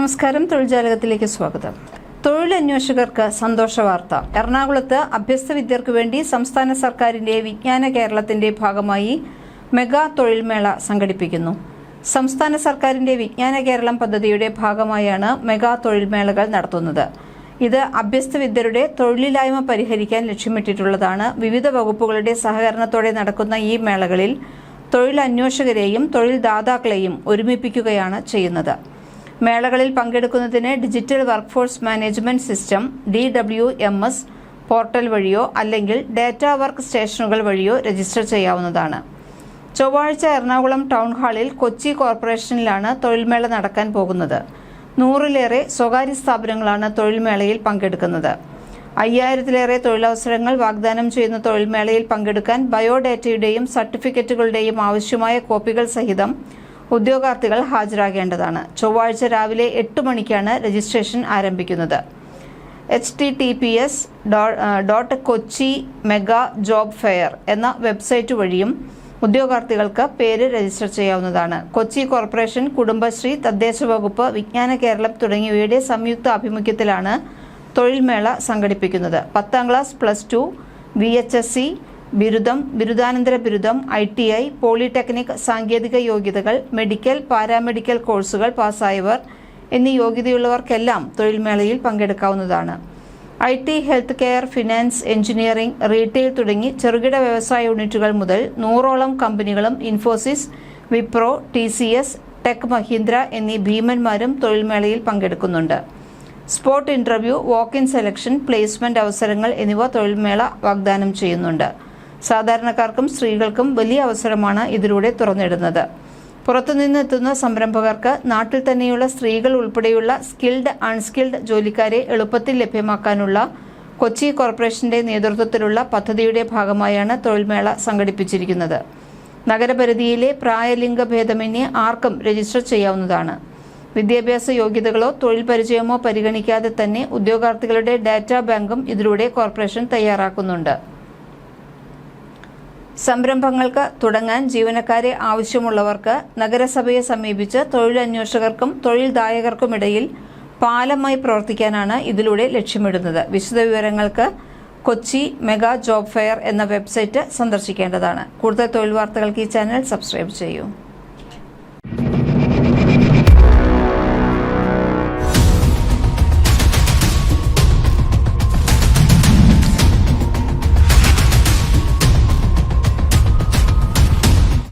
നമസ്കാരം. തൊഴിൽജാലകത്തിലേക്ക് സ്വാഗതം. തൊഴിലന്വേഷകർക്ക് സന്തോഷ വാർത്ത. എറണാകുളത്ത് അഭ്യസ്ത വിദ്യർക്ക് വേണ്ടി സംസ്ഥാന സർക്കാരിന്റെ വിജ്ഞാന കേരളത്തിന്റെ ഭാഗമായി മെഗാ തൊഴിൽമേള സംഘടിപ്പിക്കുന്നു. സംസ്ഥാന സർക്കാരിന്റെ വിജ്ഞാന കേരളം പദ്ധതിയുടെ ഭാഗമായാണ് മെഗാ തൊഴിൽമേളകൾ നടത്തുന്നത്. ഇത് അഭ്യസ്ത വിദ്യരുടെ തൊഴിലില്ലായ്മ പരിഹരിക്കാൻ ലക്ഷ്യമിട്ടിട്ടുള്ളതാണ്. വിവിധ വകുപ്പുകളുടെ സഹകരണത്തോടെ നടക്കുന്ന ഈ മേളകളിൽ തൊഴിലന്വേഷകരെയും തൊഴിൽ ദാതാക്കളെയും ഒരുമിപ്പിക്കുകയാണ് ചെയ്യുന്നത്. മേളകളിൽ പങ്കെടുക്കുന്നതിന് digital workforce management system D W M S portal വഴിയോ അല്ലെങ്കിൽ ഡാറ്റ വർക്ക് സ്റ്റേഷനുകൾ വഴിയോ രജിസ്റ്റർ ചെയ്യാവുന്നതാണ്. ചൊവ്വാഴ്ച എറണാകുളം ടൗൺ ഹാളിൽ കൊച്ചി കോർപ്പറേഷനിലാണ് തൊഴിൽമേള നടക്കാൻ പോകുന്നത്. നൂറിലേറെ സ്വകാര്യ സ്ഥാപനങ്ങളാണ് തൊഴിൽമേളയിൽ പങ്കെടുക്കുന്നത്. അയ്യായിരത്തിലേറെ തൊഴിലവസരങ്ങൾ വാഗ്ദാനം ചെയ്യുന്ന തൊഴിൽമേളയിൽ പങ്കെടുക്കാൻ ബയോഡാറ്റയുടെയും സർട്ടിഫിക്കറ്റുകളുടെയും ആവശ്യമായ കോപ്പികൾ സഹിതം ഉദ്യോഗാർത്ഥികൾ ഹാജരാകേണ്ടതാണ്. ചൊവ്വാഴ്ച രാവിലെ എട്ട് മണിക്കാണ് രജിസ്ട്രേഷൻ ആരംഭിക്കുന്നത്. H T T P S dot Kochi mega job fair എന്ന വെബ്സൈറ്റ് വഴിയും ഉദ്യോഗാർത്ഥികൾക്ക് പേര് രജിസ്റ്റർ ചെയ്യാവുന്നതാണ്. കൊച്ചി കോർപ്പറേഷൻ കുടുംബശ്രീ തദ്ദേശ വകുപ്പ് വിജ്ഞാന കേരളം തുടങ്ങിയവയുടെ സംയുക്ത ആഭിമുഖ്യത്തിലാണ് തൊഴിൽമേള സംഘടിപ്പിക്കുന്നത്. പത്താം class plus two V H S C ബിരുദം ബിരുദാനന്തര ബിരുദം ഐ ടി ഐ പോളിടെക്നിക് സാങ്കേതിക യോഗ്യതകൾ മെഡിക്കൽ പാരാമെഡിക്കൽ കോഴ്സുകൾ പാസ്സായവർ എന്നീ യോഗ്യതയുള്ളവർക്കെല്ലാം തൊഴിൽമേളയിൽ പങ്കെടുക്കാവുന്നതാണ്. I T health care finance engineering retail തുടങ്ങി ചെറുകിട വ്യവസായ യൂണിറ്റുകൾ മുതൽ നൂറോളം കമ്പനികളും Infosys Wipro T C S Tech Mahindra എന്നീ ഭീമന്മാരും തൊഴിൽമേളയിൽ പങ്കെടുക്കുന്നുണ്ട്. Spot interview walk in selection placement അവസരങ്ങൾ എന്നിവ തൊഴിൽമേള വാഗ്ദാനം ചെയ്യുന്നുണ്ട്. സാധാരണക്കാർക്കും സ്ത്രീകൾക്കും വലിയ അവസരമാണ് ഇതിലൂടെ തുറന്നിടുന്നത്. പുറത്തുനിന്ന് എത്തുന്ന സംരംഭകർക്ക് നാട്ടിൽ തന്നെയുള്ള സ്ത്രീകൾ ഉൾപ്പെടെയുള്ള സ്കിൽഡ് അൺസ്കിൽഡ് ജോലിക്കാരെ എളുപ്പത്തിൽ ലഭ്യമാക്കാനുള്ള കൊച്ചി കോർപ്പറേഷന്റെ നേതൃത്വത്തിലുള്ള പദ്ധതിയുടെ ഭാഗമായാണ് തൊഴിൽമേള സംഘടിപ്പിച്ചിരിക്കുന്നത്. നഗരപരിധിയിലെ പ്രായലിംഗ ഭേദമന്യേ ആർക്കും രജിസ്റ്റർ ചെയ്യാവുന്നതാണ്. വിദ്യാഭ്യാസ യോഗ്യതകളോ തൊഴിൽ പരിചയമോ പരിഗണിക്കാതെ തന്നെ ഉദ്യോഗാർത്ഥികളുടെ ഡാറ്റാ ബാങ്കും ഇതിലൂടെ കോർപ്പറേഷൻ തയ്യാറാക്കുന്നുണ്ട്. സംരംഭങ്ങൾക്ക് തുടങ്ങാൻ ജീവനക്കാരെ ആവശ്യമുള്ളവർക്ക് നഗരസഭയെ സമീപിച്ച് തൊഴിലന്വേഷകർക്കും തൊഴിൽദായകർക്കുമിടയിൽ പാലമായി പ്രവർത്തിക്കാനാണ് ഇതിലൂടെ ലക്ഷ്യമിടുന്നത്. വിശദവിവരങ്ങൾക്ക് കൊച്ചി മെഗാ ജോബ് ഫെയർ എന്ന വെബ്സൈറ്റ് സന്ദർശിക്കേണ്ടതാണ്. കൂടുതൽ തൊഴിൽ വാർത്തകൾക്ക് ഈ ചാനൽ സബ്സ്ക്രൈബ് ചെയ്യൂ.